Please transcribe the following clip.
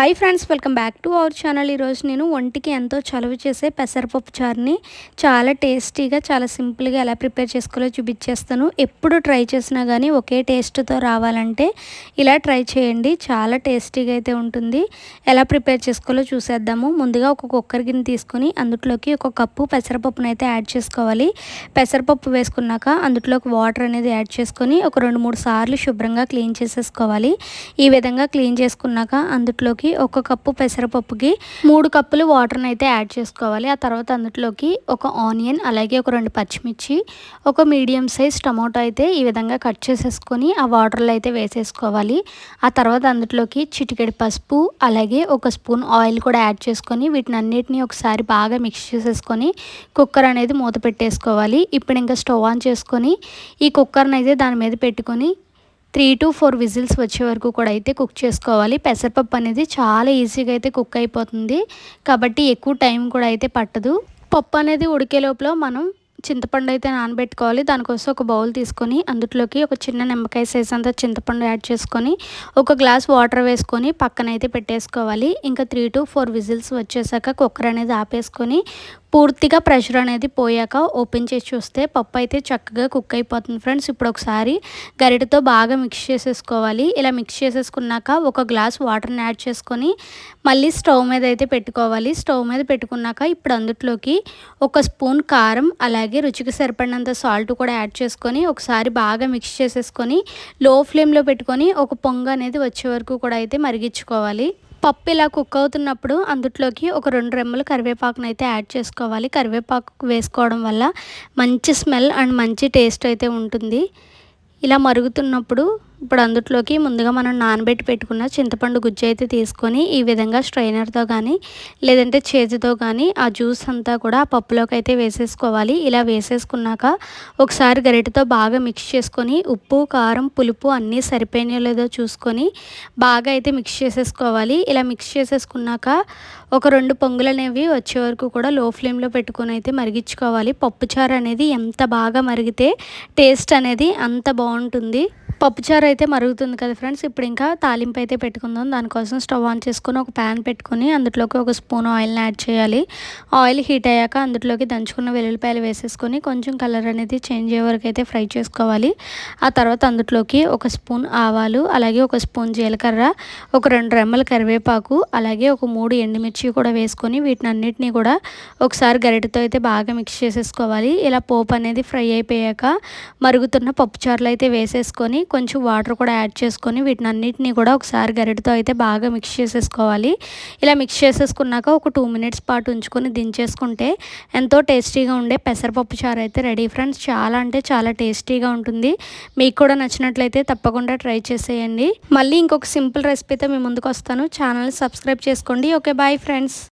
Hi friends welcome back to our channel. ఈరోజు నేను ఒంటికి ఎంతో చలువ చేసే పెసరపప్పు చారుని చాలా టేస్టీగా చాలా సింపుల్గా ఎలా ప్రిపేర్ చేసుకోవాలో చూపించేస్తాను. ఎప్పుడు ట్రై చేసినా కానీ ఒకే టేస్ట్తో రావాలంటే ఇలా ట్రై చేయండి. చాలా టేస్టీగా అయితే ఉంటుంది. ఎలా ప్రిపేర్ చేసుకోవాలో చూసేద్దాము. ముందుగా ఒక కుక్కర్ గిన్నె తీసుకొని అందులోకి ఒక కప్పు పెసరపప్పును అయితే యాడ్ చేసుకోవాలి. పెసరపప్పు వేసుకున్నాక అందులోకి వాటర్ అనేది యాడ్ చేసుకొని ఒక రెండు మూడు సార్లు శుభ్రంగా క్లీన్ చేసేసుకోవాలి. ఈ విధంగా క్లీన్ చేసుకున్నాక అందులోకి ఒక కప్పు పెసరపప్పుకి మూడు కప్పులు వాటర్ని అయితే యాడ్ చేసుకోవాలి. ఆ తర్వాత అందులోకి ఒక ఆనియన్ అలాగే ఒక రెండు పచ్చిమిర్చి ఒక మీడియం సైజ్ టమాటో అయితే ఈ విధంగా కట్ చేసేసుకొని ఆ వాటర్లో అయితే వేసేసుకోవాలి. ఆ తర్వాత అందులోకి చిటికెడి పసుపు అలాగే ఒక స్పూన్ ఆయిల్ కూడా యాడ్ చేసుకొని వీటిని అన్నిటిని ఒకసారి బాగా మిక్స్ చేసేసుకొని కుక్కర్ అనేది మూత పెట్టేసుకోవాలి. ఇప్పుడు ఇంకా స్టవ్ ఆన్ చేసుకొని ఈ కుక్కర్ని అయితే దాని మీద పెట్టుకొని త్రీ టు ఫోర్ విజిల్స్ వచ్చే వరకు కూడా అయితే కుక్ చేసుకోవాలి. పెసరపప్పు అనేది చాలా ఈజీగా అయితే కుక్ అయిపోతుంది. కాబట్టి ఎక్కువ టైం కూడా అయితే పట్టదు. పప్పు అనేది ఉడికే లోపల మనం చింతపండు అయితే నానబెట్టుకోవాలి. దానికోసం ఒక బౌల్ తీసుకొని అందులోకి ఒక చిన్న నిమ్మకాయ సైజ్ అంతా చింతపండు యాడ్ చేసుకొని ఒక గ్లాస్ వాటర్ వేసుకొని పక్కన అయితే పెట్టేసుకోవాలి. ఇంకా త్రీ టు ఫోర్ విజిల్స్ వచ్చేసాక కుక్కర్ అనేది ఆపేసుకొని పూర్తిగా ప్రెషర్ అనేది పోయాక ఓపెన్ చేసి చూస్తే పప్పు అయితే చక్కగా కుక్ అయిపోతుంది ఫ్రెండ్స్. ఇప్పుడు ఒకసారి గరిటతో బాగా మిక్స్ చేసేసుకోవాలి. ఇలా మిక్స్ చేసేసుకున్నాక ఒక గ్లాస్ వాటర్ని యాడ్ చేసుకొని మళ్ళీ స్టవ్ మీద అయితే పెట్టుకోవాలి. స్టవ్ మీద పెట్టుకున్నాక ఇప్పుడు అందులోకి ఒక స్పూన్ కారం అలాగే రుచికి సరిపడినంత సాల్ట్ కూడా యాడ్ చేసుకొని ఒకసారి బాగా మిక్స్ చేసేసుకొని లో ఫ్లేమ్లో పెట్టుకొని ఒక పొంగ అనేది వచ్చే వరకు కూడా అయితే మరిగించుకోవాలి. పప్పు ఇలా కుక్ అవుతున్నప్పుడు అందుట్లోకి ఒక రెండు రెమ్మలు కరివేపాకును అయితే యాడ్ చేసుకోవాలి. కరివేపాకు వేసుకోవడం వల్ల మంచి స్మెల్ అండ్ మంచి టేస్ట్ అయితే ఉంటుంది. ఇలా మరుగుతున్నప్పుడు ఇప్పుడు అందుట్లోకి ముందుగా మనం నానబెట్టి పెట్టుకున్న చింతపండు గుజ్జు అయితే తీసుకొని ఈ విధంగా స్ట్రైనర్తో కానీ లేదంటే చేతితో కానీ ఆ జ్యూస్ అంతా కూడా ఆ పప్పులోకి అయితే వేసేసుకోవాలి. ఇలా వేసేసుకున్నాక ఒకసారి గరిటతో బాగా మిక్స్ చేసుకొని ఉప్పు కారం పులుపు అన్నీ సరిపోయినాయో లేదో చూసుకొని బాగా అయితే మిక్స్ చేసేసుకోవాలి. ఇలా మిక్స్ చేసేసుకున్నాక ఒక రెండు పొంగులు అనేవి వచ్చే వరకు కూడా లో ఫ్లేమ్లో పెట్టుకొని అయితే మరిగించుకోవాలి. పప్పుచారు అనేది ఎంత బాగా మరిగితే టేస్ట్ అనేది అంత బాగుంటుంది. పప్పుచారు అయితే మరుగుతుంది కదా ఫ్రెండ్స్. ఇప్పుడు ఇంకా తాలింపు అయితే పెట్టుకుందాం. దానికోసం స్టవ్ ఆన్ చేసుకొని ఒక ప్యాన్ పెట్టుకొని అందులోకి ఒక స్పూన్ ఆయిల్ని యాడ్ చేయాలి. ఆయిల్ హీట్ అయ్యాక అందులోకి దంచుకున్న వెల్లుల్లిపాయలు వేసేసుకొని కొంచెం కలర్ అనేది చేంజ్ అయ్యే వరకు అయితే ఫ్రై చేసుకోవాలి. ఆ తర్వాత అందులోకి ఒక స్పూన్ ఆవాలు అలాగే ఒక స్పూన్ జీలకర్ర ఒక రెండు రెమ్మల కరివేపాకు అలాగే ఒక మూడు ఎండుమిర్చి కూడా వేసుకొని వీటిని అన్నిటినీ కూడా ఒకసారి గరిటతో అయితే బాగా మిక్స్ చేసేసుకోవాలి. ఇలా పోపు అనేది ఫ్రై అయిపోయాక మరుగుతున్న పప్పుచారులు అయితే వేసేసుకొని కొంచెం వాటర్ కూడా యాడ్ చేసుకొని వీటిని అన్నిటినీ కూడా ఒకసారి గరిటతో అయితే బాగా మిక్స్ చేసేసుకోవాలి. ఇలా మిక్స్ చేసేసుకున్నాక ఒక టూ మినిట్స్ పాటు ఉంచుకొని దించేసుకుంటే ఎంతో టేస్టీగా ఉండే పెసరపప్పు చారు అయితే రెడీ ఫ్రెండ్స్. చాలా అంటే చాలా టేస్టీగా ఉంటుంది. మీకు కూడా నచ్చినట్లయితే తప్పకుండా ట్రై చేసేయండి. మళ్ళీ ఇంకొక సింపుల్ రెసిపీతో మీ ముందుకు వస్తాను. ఛానల్ సబ్స్క్రైబ్ చేసుకోండి. Okay bye friends.